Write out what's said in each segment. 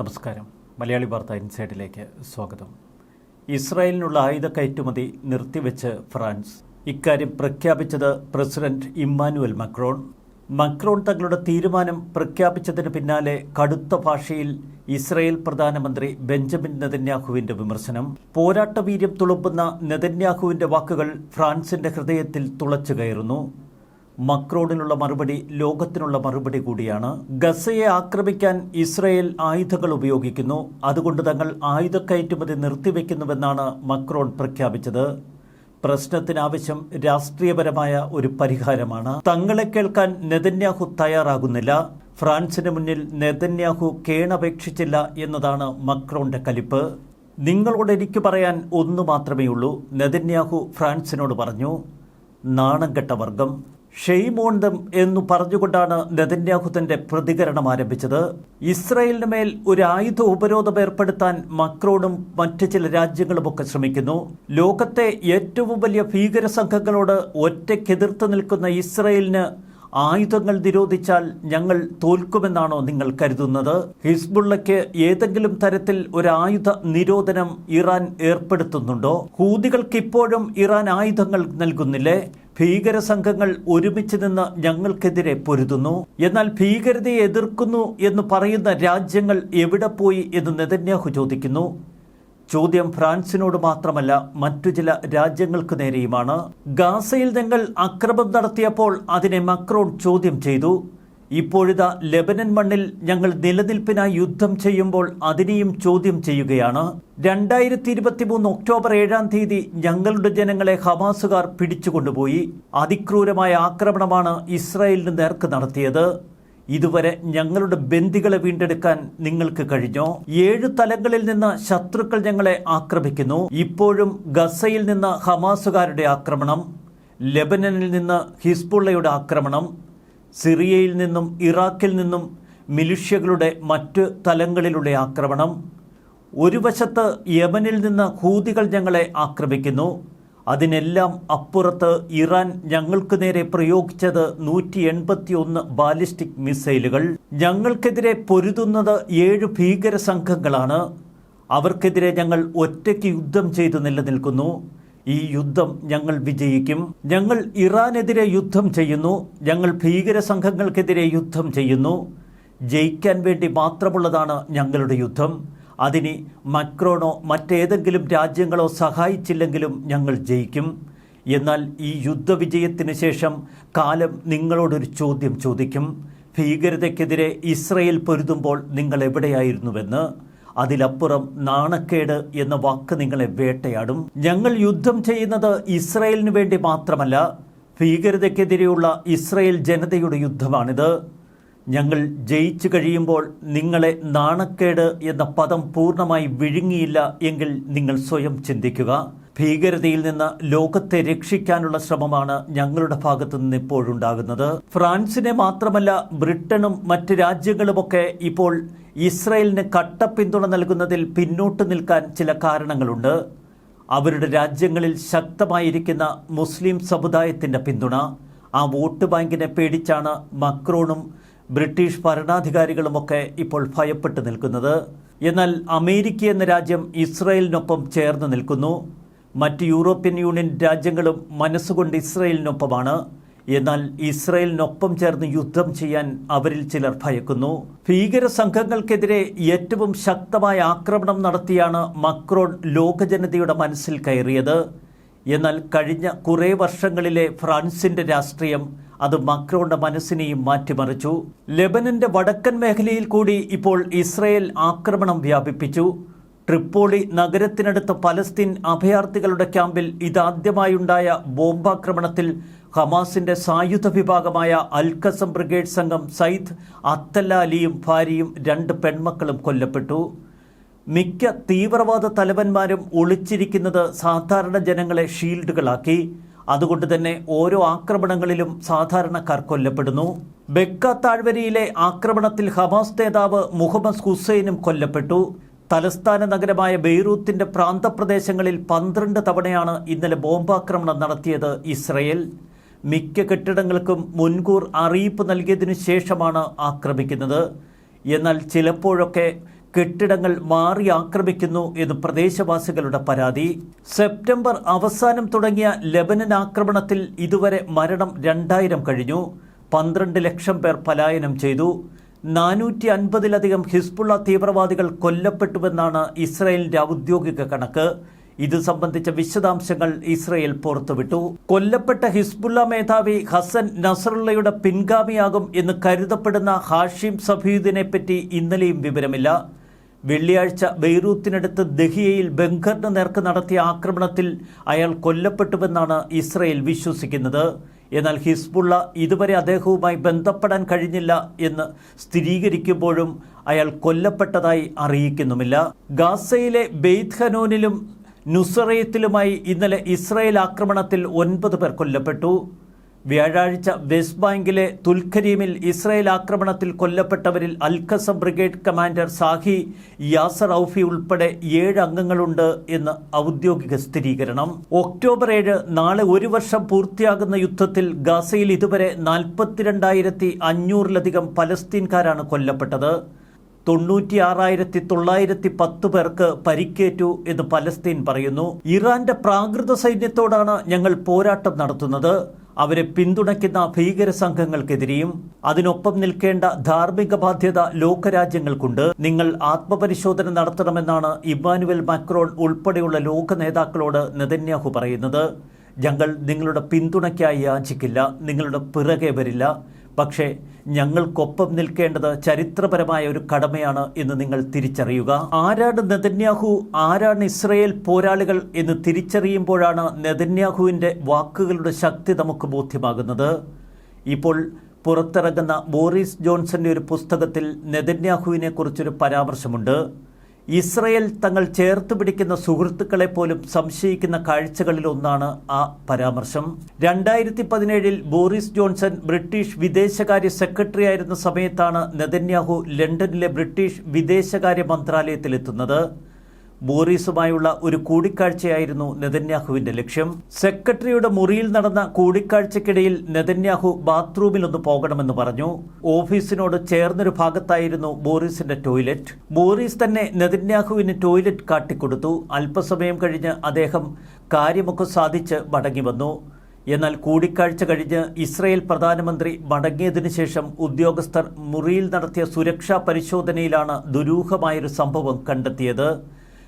നമസ്കാരം. മലയാളി വാർത്ത ഇൻസൈഡിലേക്ക് സ്വാഗതം. ഇസ്രായേലിനുള്ള ആയുധ കയറ്റുമതി നിർത്തിവെച്ച് ഫ്രാൻസ്. ഇക്കാര്യം പ്രഖ്യാപിച്ചത് പ്രസിഡന്റ് ഇമ്മാനുവൽ മക്രോൺ. മക്രോൺ തങ്ങളുടെ തീരുമാനം പ്രഖ്യാപിച്ചതിന് പിന്നാലെ കടുത്ത ഭാഷയിൽ ഇസ്രായേൽ പ്രധാനമന്ത്രി ബെഞ്ചമിൻ നെതന്യാഹുവിന്റെ വിമർശനം. പോരാട്ടവീര്യം തുളുമ്പുന്ന നെതന്യാഹുവിന്റെ വാക്കുകൾ ഫ്രാൻസിന്റെ ഹൃദയത്തിൽ തുളച്ചു കയറുന്നു മക്രോണിനുള്ള മറുപടി ലോകത്തിനുള്ള മറുപടി കൂടിയാണ്. ഗസയെ ആക്രമിക്കാൻ ഇസ്രയേൽ ആയുധങ്ങൾ ഉപയോഗിക്കുന്നു. അതുകൊണ്ട് തങ്ങൾ ആയുധ കയറ്റുമതി നിർത്തിവെക്കുന്നുവെന്നാണ് മക്രോൺ പ്രഖ്യാപിച്ചത്. പ്രശ്നത്തിനാവശ്യം രാഷ്ട്രീയപരമായ ഒരു പരിഹാരമാണ്. തങ്ങളെ കേൾക്കാൻ നെതന്യാഹു തയ്യാറാകുന്നില്ല. ഫ്രാൻസിന് മുന്നിൽ നെതന്യാഹു കേണപേക്ഷിച്ചില്ല എന്നതാണ് മക്രോന്റെ കലിപ്പ്. നിങ്ങളോട് എനിക്ക് പറയാൻ ഒന്നു മാത്രമേ ഉള്ളൂ നെതന്യാഹു ഫ്രാൻസിനോട് പറഞ്ഞു നാണം കെട്ട വർഗം ഷെയ്മോൺ എന്നു പറഞ്ഞുകൊണ്ടാണ് നെതന്യാഹു തന്റെ പ്രതികരണം ആരംഭിച്ചത്. ഇസ്രായേലിന് മേൽ ഒരു ആയുധ ഉപരോധം ഏർപ്പെടുത്താൻ മക്രോണും മറ്റ് ചില രാജ്യങ്ങളുമൊക്കെ ശ്രമിക്കുന്നു. ലോകത്തെ ഏറ്റവും വലിയ ഭീകര സംഘങ്ങളോട് ഒറ്റയ്ക്കെതിർത്ത് നിൽക്കുന്ന ഇസ്രായേലിന് ആയുധങ്ങൾ നിരോധിച്ചാൽ ഞങ്ങൾ തോൽക്കുമെന്നാണോ നിങ്ങൾ കരുതുന്നത്? ഹിസ്ബുള്ളയ്ക്ക് ഏതെങ്കിലും തരത്തിൽ ഒരു ആയുധ നിരോധനം ഇറാൻ ഏർപ്പെടുത്തുന്നുണ്ടോ? ഹൂതികൾക്ക് ഇപ്പോഴും ഇറാൻ ആയുധങ്ങൾ നൽകുന്നില്ലേ? ഭീകര സംഘങ്ങൾ ഒരുമിച്ച് നിന്ന് ഞങ്ങൾക്കെതിരെ പൊരുതുന്നു. എന്നാൽ ഭീകരതയെ എതിർക്കുന്നു എന്ന് പറയുന്ന രാജ്യങ്ങൾ എവിടെ പോയി എന്ന് നെതന്യാഹു ചോദിക്കുന്നു. ചോദ്യം ഫ്രാൻസിനോട് മാത്രമല്ല മറ്റു ചില രാജ്യങ്ങൾക്ക് നേരെയുമാണ്. ഗാസയിൽ ഞങ്ങൾ അക്രമം നടത്തിയപ്പോൾ അതിനെ മക്രോൺ ചോദ്യം ചെയ്തു. ഇപ്പോഴിതാ ലെബനൻ മണ്ണിൽ ഞങ്ങൾ നിലനിൽപ്പിനായി യുദ്ധം ചെയ്യുമ്പോൾ അതിനെയും ചോദ്യം ചെയ്യുകയാണ്. രണ്ടായിരത്തി ഇരുപത്തി മൂന്ന് ഒക്ടോബർ ഏഴാം തീയതി ഞങ്ങളുടെ ജനങ്ങളെ ഹമാസുകാർ പിടിച്ചുകൊണ്ടുപോയി. അതിക്രൂരമായ ആക്രമണമാണ് ഇസ്രായേലിന് നേർക്ക് നടത്തിയത്. ഇതുവരെ ഞങ്ങളുടെ ബന്ദികളെ വീണ്ടെടുക്കാൻ നിങ്ങൾക്ക് കഴിഞ്ഞോ? ഏഴ് തലങ്ങളിൽ നിന്ന് ശത്രുക്കൾ ഞങ്ങളെ ആക്രമിക്കുന്നു. ഇപ്പോഴും ഗസയിൽ നിന്ന് ഹമാസുകാരുടെ ആക്രമണം ലെബനനിൽ നിന്ന് ഹിസ്ബുള്ളയുടെ ആക്രമണം സിറിയയിൽ നിന്നും ഇറാഖിൽ നിന്നും മിലിഷ്യകളുടെ മറ്റ് തലങ്ങളിലൂടെ ആക്രമണം. ഒരു വശത്ത് യമനിൽ നിന്ന് ഹൂതികൾ ഞങ്ങളെ ആക്രമിക്കുന്നു. അതിനെല്ലാം അപ്പുറത്ത് ഇറാൻ ഞങ്ങൾക്ക് നേരെ പ്രയോഗിച്ചത് നൂറ്റി എൺപത്തിയൊന്ന് ബാലിസ്റ്റിക് മിസൈലുകൾ. ഞങ്ങൾക്കെതിരെ പൊരുതുന്നത് ഏഴ് ഭീകര സംഘങ്ങളാണ്. അവർക്കെതിരെ ഞങ്ങൾ ഒറ്റയ്ക്ക് യുദ്ധം ചെയ്തു നിലനിൽക്കുന്നു. ഈ യുദ്ധം ഞങ്ങൾ വിജയിക്കും. ഞങ്ങൾ ഇറാനെതിരെ യുദ്ധം ചെയ്യുന്നു. ഞങ്ങൾ ഭീകര സംഘങ്ങൾക്കെതിരെ യുദ്ധം ചെയ്യുന്നു. ജയിക്കാൻ വേണ്ടി മാത്രമുള്ളതാണ് ഞങ്ങളുടെ യുദ്ധം. അതിന് മക്രോണോ മറ്റേതെങ്കിലും രാജ്യങ്ങളോ സഹായിച്ചില്ലെങ്കിലും ഞങ്ങൾ ജയിക്കും. എന്നാൽ ഈ യുദ്ധവിജയത്തിന് ശേഷം കാലം നിങ്ങളോടൊരു ചോദ്യം ചോദിക്കും. ഭീകരതയ്ക്കെതിരെ ഇസ്രയേൽ പൊരുതുമ്പോൾ നിങ്ങൾ എവിടെയായിരുന്നുവെന്ന്? അതിലപ്പുറം നാണക്കേട് എന്ന വാക്ക് നിങ്ങളെ വേട്ടയാടും. ഞങ്ങൾ യുദ്ധം ചെയ്യുന്നത് ഇസ്രയേലിന് വേണ്ടി മാത്രമല്ല ഭീകരതയ്ക്കെതിരെയുള്ള ഇസ്രയേൽ ജനതയുടെ യുദ്ധമാണിത്. ഞങ്ങൾ ജയിച്ചു കഴിയുമ്പോൾ നിങ്ങളെ നാണക്കേട് എന്ന പദം പൂർണമായി വിഴുങ്ങിയില്ല എങ്കിൽ നിങ്ങൾ സ്വയം ചിന്തിക്കുക. ഭീകരതയിൽ നിന്ന് ലോകത്തെ രക്ഷിക്കാനുള്ള ശ്രമമാണ് ഞങ്ങളുടെ ഭാഗത്തു നിന്ന് ഇപ്പോഴുണ്ടാകുന്നത്. ഫ്രാൻസിനെ മാത്രമല്ല ബ്രിട്ടനും മറ്റ് രാജ്യങ്ങളുമൊക്കെ ഇപ്പോൾ ഇസ്രയേലിന് കട്ട പിന്തുണ നൽകുന്നതിൽ പിന്നോട്ട് നിൽക്കാൻ ചില കാരണങ്ങളുണ്ട്. അവരുടെ രാജ്യങ്ങളിൽ ശക്തമായിരിക്കുന്ന മുസ്ലിം സമുദായത്തിന്റെ പിന്തുണ ആ വോട്ട് ബാങ്കിനെ പേടിച്ചാണ് മക്രോണും ബ്രിട്ടീഷ് ഭരണാധികാരികളുമൊക്കെ ഇപ്പോൾ ഭയപ്പെട്ടു നിൽക്കുന്നത്. എന്നാൽ അമേരിക്ക എന്ന രാജ്യം ഇസ്രയേലിനൊപ്പം ചേർന്ന് നിൽക്കുന്നു. മറ്റ് യൂറോപ്യൻ യൂണിയൻ രാജ്യങ്ങളും മനസ്സുകൊണ്ട് ഇസ്രയേലിനൊപ്പമാണ്. എന്നാൽ ഇസ്രയേലിനൊപ്പം ചേർന്ന് യുദ്ധം ചെയ്യാൻ അവരിൽ ചിലർ ഭയക്കുന്നു. ഭീകര സംഘങ്ങൾക്കെതിരെ ഏറ്റവും ശക്തമായ ആക്രമണം നടത്തിയാണ് മക്രോൺ ലോകജനതയുടെ മനസ്സിൽ കയറിയത്. എന്നാൽ കഴിഞ്ഞ കുറേ വർഷങ്ങളിലെ ഫ്രാൻസിന്റെ രാഷ്ട്രീയം അത് മക്രോന്റെ മനസ്സിനെയും മാറ്റിമറിച്ചു. ലെബനന്റെ വടക്കൻ മേഖലയിൽ കൂടി ഇപ്പോൾ ഇസ്രയേൽ ആക്രമണം വ്യാപിപ്പിച്ചു. ട്രിപ്പോളി നഗരത്തിനടുത്ത പലസ്തീൻ അഭയാർത്ഥികളുടെ ക്യാമ്പിൽ ഇതാദ്യമായുണ്ടായ ബോംബാക്രമണത്തിൽ ഹമാസിന്റെ സായുധ വിഭാഗമായ അൽഖസം ബ്രിഗേഡ് സംഘം സയ്യിദ് അത്തല്ല അലിയും ഭാര്യയും രണ്ട് പെൺമക്കളും കൊല്ലപ്പെട്ടു. മിക്ക തീവ്രവാദ തലവന്മാരും ഒളിച്ചിരിക്കുന്നത് സാധാരണ ജനങ്ങളെ ഷീൽഡുകളാക്കി. അതുകൊണ്ട് തന്നെ ഓരോ ആക്രമണങ്ങളിലും സാധാരണക്കാർ കൊല്ലപ്പെടുന്നു. ബെക്ക താഴ്വരയിലെ ആക്രമണത്തിൽ ഹമാസ് നേതാവ് മുഹമ്മദ് ഹുസൈനും കൊല്ലപ്പെട്ടു. തലസ്ഥാന നഗരമായ ബെയ്റൂത്തിന്റെ പ്രാന്തപ്രദേശങ്ങളിൽ പന്ത്രണ്ട് തവണയാണ് ഇന്നലെ ബോംബാക്രമണം നടത്തിയത് ഇസ്രയേൽ. മിക്ക കെട്ടിടങ്ങൾക്കും മുൻകൂർ അറിയിപ്പ് നൽകിയതിനു ശേഷമാണ് ആക്രമിക്കുന്നത്. എന്നാൽ ചിലപ്പോഴൊക്കെ കെട്ടിടങ്ങൾ മാറി ആക്രമിക്കുന്നു എന്ന് പ്രദേശവാസികളുടെ പരാതി. സെപ്റ്റംബർ അവസാനം തുടങ്ങിയ ലെബനൻ ആക്രമണത്തിൽ ഇതുവരെ മരണം രണ്ടായിരം കഴിഞ്ഞു. പന്ത്രണ്ട് ലക്ഷം പേർ പലായനം ചെയ്തു. നാനൂറ്റി അൻപതിലധികം ഹിസ്ബുള്ള തീവ്രവാദികൾ കൊല്ലപ്പെട്ടുവെന്നാണ് ഇസ്രയേലിന്റെ ഔദ്യോഗിക കണക്ക്. ഇത് സംബന്ധിച്ച വിശദാംശങ്ങൾ ഇസ്രയേൽ പുറത്തുവിട്ടു. കൊല്ലപ്പെട്ട ഹിസ്ബുള്ള മേധാവി ഹസൻ നസറുള്ളയുടെ പിൻഗാമിയാകും എന്ന് കരുതപ്പെടുന്ന ഹാഷിം സഫീദിനെ പറ്റി ഇന്നലെയും വിവരമില്ല. വെള്ളിയാഴ്ച ബെയ്റൂത്തിനടുത്ത് ദഹിയയിൽ ബംഗറിന് നേർക്ക് നടത്തിയ ആക്രമണത്തിൽ അയാൾ കൊല്ലപ്പെട്ടുവെന്നാണ് ഇസ്രയേൽ വിശ്വസിക്കുന്നത്. എന്നാൽ ഹിസ്ബുള്ള ഇതുവരെ അദ്ദേഹവുമായി ബന്ധപ്പെടാൻ കഴിഞ്ഞില്ല എന്ന് സ്ഥിരീകരിക്കുമ്പോഴും അയാൾ കൊല്ലപ്പെട്ടതായി അറിയിക്കുന്നുമില്ല. ഗാസയിലെ ബെയ്ത് ഹനോനിലും നുസറയത്തിലുമായി ഇന്നലെ ഇസ്രായേൽ ആക്രമണത്തിൽ ഒൻപത് പേർ കൊല്ലപ്പെട്ടു. വ്യാഴാഴ്ച വെസ്റ്റ് ബാങ്കിലെ തുൽഖരീമിൽ ഇസ്രായേൽ ആക്രമണത്തിൽ കൊല്ലപ്പെട്ടവരിൽ Al Qassam brigade commander Zahi Yasser Aufi ഉൾപ്പെടെ ഏഴ് അംഗങ്ങളുണ്ട് എന്ന് ഔദ്യോഗിക സ്ഥിരീകരണം. ഒക്ടോബർ ഏഴ് നാളെ ഒരു വർഷം പൂർത്തിയാകുന്ന യുദ്ധത്തിൽ ഗാസയിൽ ഇതുവരെ നാൽപ്പത്തിരണ്ടായിരത്തി അഞ്ഞൂറിലധികം പലസ്തീൻകാരാണ് കൊല്ലപ്പെട്ടത്. തൊണ്ണൂറ്റിയാറായിരത്തി തൊള്ളായിരത്തി പത്ത് പേർക്ക് പരിക്കേറ്റു എന്ന് പലസ്തീൻ പറയുന്നു. ഇറാന്റെ പ്രാകൃത സൈന്യത്തോടാണ് ഞങ്ങൾ പോരാട്ടം നടത്തുന്നത്. അവരെ പിന്തുണയ്ക്കുന്ന ഭീകര സംഘങ്ങൾക്കെതിരെയും അതിനൊപ്പം നിൽക്കേണ്ട ധാർമ്മിക ബാധ്യത ലോകരാജ്യങ്ങൾക്കുണ്ട്. നിങ്ങൾ ആത്മപരിശോധന നടത്തണമെന്നാണ് ഇമ്മാനുവൽ മാക്രോൺ ഉൾപ്പെടെയുള്ള ലോക നേതാക്കളോട് നെതന്യാഹു പറയുന്നത്. ഞങ്ങൾ നിങ്ങളുടെ പിന്തുണയ്ക്കായി യാചിക്കില്ല. നിങ്ങളുടെ പിറകെ വരില്ല. പക്ഷേ ഞങ്ങൾക്കൊപ്പം നിൽക്കേണ്ടത് ചരിത്രപരമായ ഒരു കടമയാണ് എന്ന് നിങ്ങൾ തിരിച്ചറിയുക. ആരാണ് നെതന്യാഹു ആരാണ് ഇസ്രയേൽ പോരാളികൾ എന്ന് തിരിച്ചറിയുമ്പോഴാണ് നെതന്യാഹുവിന്റെ വാക്കുകളുടെ ശക്തി നമുക്ക് ബോധ്യമാകുന്നത്. ഇപ്പോൾ പുറത്തിറങ്ങുന്ന ബോറിസ് ജോൺസന്റെ ഒരു പുസ്തകത്തിൽ നെതന്യാഹുവിനെ കുറിച്ചൊരു പരാമർശമുണ്ട്. ഇസ്രയേൽ തങ്ങൾ ചേർത്ത് പിടിക്കുന്ന സുഹൃത്തുക്കളെ പോലും സംശയിക്കുന്ന കാഴ്ചകളിലൊന്നാണ് ആ പരാമർശം. രണ്ടായിരത്തി പതിനേഴിൽ ബോറിസ് ജോൺസൺ ബ്രിട്ടീഷ് വിദേശകാര്യ സെക്രട്ടറി ആയിരുന്ന സമയത്താണ് നെതന്യാഹു ലണ്ടനിലെ ബ്രിട്ടീഷ് വിദേശകാര്യ മന്ത്രാലയത്തിലെത്തുന്നത്. ബോറീസുമായുള്ള ഒരു കൂടിക്കാഴ്ചയായിരുന്നു നെതന്യാഹുവിന്റെ ലക്ഷ്യം. സെക്രട്ടറിയുടെ മുറിയിൽ നടന്ന കൂടിക്കാഴ്ചയ്ക്കിടയിൽ നെതന്യാഹു ബാത്റൂമിലൊന്ന് പോകണമെന്ന് പറഞ്ഞു. ഓഫീസിനോട് ചേർന്നൊരു ഭാഗത്തായിരുന്നു ബോറീസിന്റെ ടോയ്ലറ്റ്. ബോറീസ് തന്നെ നെതന്യാഹുവിന് ടോയ്ലറ്റ് കാട്ടിക്കൊടുത്തു. അല്പസമയം കഴിഞ്ഞ് അദ്ദേഹം കാര്യമൊക്കെ സാധിച്ച് മടങ്ങി വന്നു. എന്നാൽ കൂടിക്കാഴ്ച കഴിഞ്ഞ് ഇസ്രയേൽ പ്രധാനമന്ത്രി മടങ്ങിയതിനു ശേഷം ഉദ്യോഗസ്ഥർ മുറിയിൽ നടത്തിയ സുരക്ഷാ പരിശോധനയിലാണ് ദുരൂഹമായൊരു സംഭവം കണ്ടെത്തിയത്.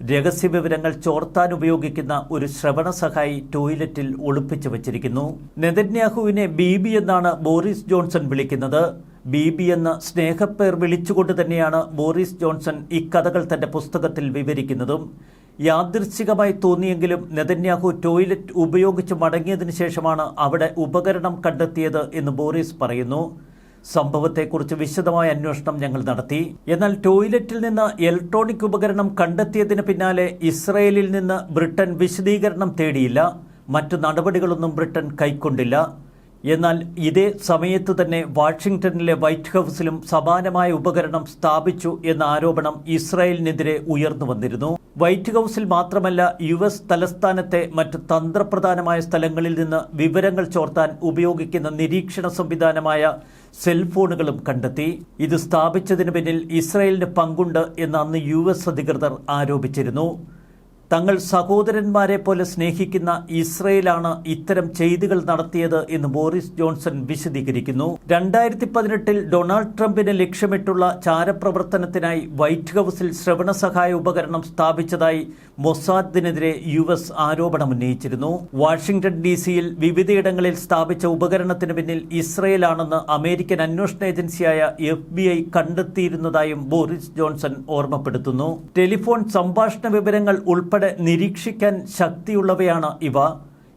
രഹസ്യവിവരങ്ങൾ ചോർത്താൻ ഉപയോഗിക്കുന്ന ഒരു ശ്രവണ സഹായി ടോയ്ലറ്റിൽ ഒളിപ്പിച്ചു വച്ചിരിക്കുന്നു. നെതന്യാഹുവിനെ ബിബി എന്നാണ് ബോറിസ് ജോൺസൺ വിളിക്കുന്നത്. ബിബി എന്ന സ്നേഹപ്പേർ വിളിച്ചുകൊണ്ട് തന്നെയാണ് ബോറിസ് ജോൺസൺ ഇക്കഥകൾ തന്റെ പുസ്തകത്തിൽ വിവരിക്കുന്നതും. യാദൃച്ഛികമായി തോന്നിയെങ്കിലും നെതന്യാഹു ടോയ്ലറ്റ് ഉപയോഗിച്ച് മടങ്ങിയതിനു ശേഷമാണ് അവിടെ ഉപകരണം കണ്ടെത്തിയത് എന്ന് ബോറിസ് പറയുന്നു. സംഭവത്തെക്കുറിച്ച് വിശദമായ അന്വേഷണം ഞങ്ങൾ നടത്തി. എന്നാൽ ടോയ്ലറ്റിൽ നിന്ന് ഇലക്ട്രോണിക് ഉപകരണം കണ്ടെത്തിയതിന് പിന്നാലെ ഇസ്രയേലിൽ നിന്ന് ബ്രിട്ടൻ വിശദീകരണം തേടിയില്ല. മറ്റു നടപടികളൊന്നും ബ്രിട്ടൻ കൈക്കൊണ്ടില്ല. എന്നാൽ ഇതേ സമയത്ത് തന്നെ വാഷിംഗ്ടണിലെ വൈറ്റ് ഹൗസിലും സമാനമായ ഉപകരണം സ്ഥാപിച്ചു എന്ന ആരോപണം ഇസ്രായേലിനെതിരെ ഉയർന്നു വന്നിരുന്നു. വൈറ്റ് ഹൗസിൽ മാത്രമല്ല യു എസ് തലസ്ഥാനത്തെ മറ്റ് തന്ത്രപ്രധാനമായ സ്ഥലങ്ങളിൽ നിന്ന് വിവരങ്ങൾ ചോർത്താൻ ഉപയോഗിക്കുന്ന നിരീക്ഷണ സംവിധാനമായ സെൽഫോണുകളും കണ്ടെത്തി. ഇത് സ്ഥാപിച്ചതിന് പിന്നിൽ ഇസ്രായേലിന് പങ്കുണ്ട് എന്ന് അന്ന് യു അധികൃതർ ആരോപിച്ചിരുന്നു. തങ്ങൾ സഹോദരന്മാരെ പോലെ സ്നേഹിക്കുന്ന ഇസ്രയേലാണ് ഇത്തരം ചെയ്തികൾ നടത്തിയത് എന്ന് ബോറിസ് ജോൺസൺ വിശദീകരിക്കുന്നു. രണ്ടായിരത്തി പതിനെട്ടിൽ ഡൊണാൾഡ് ട്രംപിനെ ലക്ഷ്യമിട്ടുള്ള ചാരപ്രവർത്തനത്തിനായി വൈറ്റ് ഹൌസിൽ ശ്രവണ സഹായ ഉപകരണം സ്ഥാപിച്ചതായി മൊസാദിനെതിരെ യു എസ് ആരോപണമുന്നയിച്ചിരുന്നു വാഷിംഗ്ടൺ ഡി സിയിൽ വിവിധയിടങ്ങളിൽ സ്ഥാപിച്ച ഉപകരണത്തിന് പിന്നിൽ ഇസ്രയേലാണെന്ന് അമേരിക്കൻ അന്വേഷണ ഏജൻസിയായ എഫ് ബി ഐ കണ്ടെത്തിയിരുന്നതായും ബോറിസ് ജോൺസൺ ഓർമ്മപ്പെടുത്തുന്നു. ടെലിഫോൺ സംഭാഷണ വിവരങ്ങൾ ഉൾപ്പെടെ നിരീക്ഷിക്കാൻ ശക്തിയുള്ളവയാണ് ഇവ.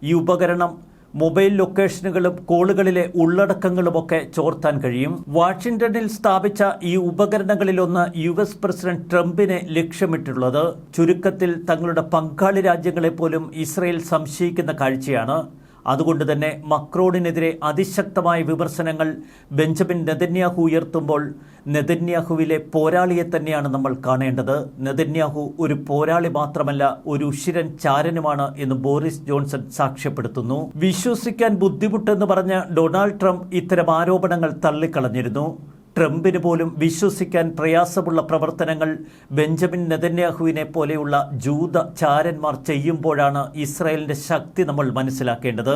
ഈ ഉപകരണം മൊബൈൽ ലൊക്കേഷനുകളും കോളുകളിലെ ഉള്ളടക്കങ്ങളുമൊക്കെ ചോർത്താൻ കഴിയും. വാഷിംഗ്ടണിൽ സ്ഥാപിച്ച ഈ ഉപകരണങ്ങളിലൊന്ന് യു എസ് പ്രസിഡന്റ് ട്രംപിനെ ലക്ഷ്യമിട്ടുള്ളത്. ചുരുക്കത്തിൽ തങ്ങളുടെ പങ്കാളി രാജ്യങ്ങളെ പോലും ഇസ്രയേൽ സംശയിക്കുന്ന കാഴ്ചയാണ്. അതുകൊണ്ട് തന്നെ മക്രോണിനെതിരെ അതിശക്തമായ വിമർശനങ്ങൾ ബെഞ്ചമിൻ നെതന്യാഹു ഉയർത്തുമ്പോൾ നെതന്യാഹുവിലെ പോരാളിയെ തന്നെയാണ് നമ്മൾ കാണേണ്ടത്. നെതന്യാഹു ഒരു പോരാളി മാത്രമല്ല ഒരു ഉഷിരൻ ചാരനുമാണ് എന്ന് ബോറിസ് ജോൺസൺ സാക്ഷ്യപ്പെടുത്തുന്നു. വിശ്വസിക്കാൻ ബുദ്ധിമുട്ടെന്ന് പറഞ്ഞ ഡൊണാൾഡ് ട്രംപ് ഇത്തരം ആരോപണങ്ങൾ തള്ളിക്കളഞ്ഞിരുന്നു. ട്രംപിന് പോലും വിശ്വസിക്കാൻ പ്രയാസമുള്ള പ്രവർത്തനങ്ങൾ ബെഞ്ചമിൻ നെതന്യാഹുവിനെ പോലെയുള്ള ജൂത ചാരന്മാർ ചെയ്യുമ്പോഴാണ് ഇസ്രായേലിന്റെ ശക്തി നമ്മൾ മനസ്സിലാക്കേണ്ടത്.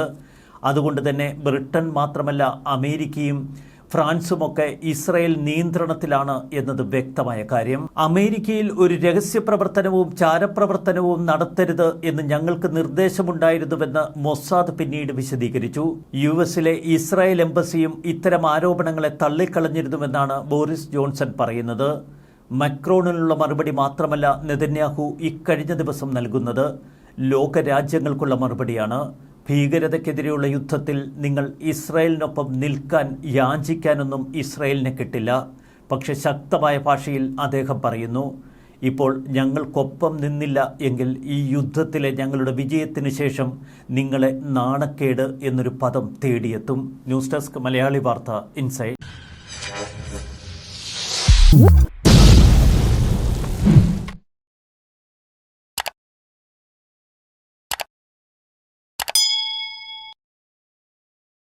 അതുകൊണ്ട് തന്നെ ബ്രിട്ടൻ മാത്രമല്ല അമേരിക്കയും ഫ്രാൻസുമൊക്കെ ഇസ്രയേൽ നിയന്ത്രണത്തിലാണ് എന്നത് വ്യക്തമായ കാര്യം. അമേരിക്കയിൽ ഒരു രഹസ്യ പ്രവർത്തനവും ചാരപ്രവർത്തനവും നടത്തരുത് എന്ന് ഞങ്ങൾക്ക് നിർദ്ദേശമുണ്ടായിരുന്നുവെന്ന് മൊസാദ് പിന്നീട് വിശദീകരിച്ചു. യു എസിലെ ഇസ്രായേൽ എംബസിയും ഇത്തരം ആരോപണങ്ങളെ തള്ളിക്കളഞ്ഞിരുന്നുവെന്നാണ് ബോറിസ് ജോൺസൺ പറയുന്നത്. മക്രോണിനുള്ള മറുപടി മാത്രമല്ല നെതന്യാഹു ഇക്കഴിഞ്ഞ ദിവസം നൽകുന്നത്. ലോകരാജ്യങ്ങൾക്കുള്ള മറുപടിയാണ്. ഭീകരതയ്ക്കെതിരെയുള്ള യുദ്ധത്തിൽ നിങ്ങൾ ഇസ്രായേലിനൊപ്പം നിൽക്കാൻ യാചിക്കാനൊന്നും ഇസ്രായേലിനെ കിട്ടില്ല. പക്ഷെ ശക്തമായ ഭാഷയിൽ അദ്ദേഹം പറയുന്നു ഇപ്പോൾ ഞങ്ങൾക്കൊപ്പം നിന്നില്ല എങ്കിൽ ഈ യുദ്ധത്തിലെ ഞങ്ങളുടെ വിജയത്തിന് ശേഷം നിങ്ങളെ നാണക്കേട് എന്നൊരു പദം തേടിയെത്തും. ന്യൂസ് ഡെസ്ക് മലയാളി വാർത്ത ഇൻസൈഡ്.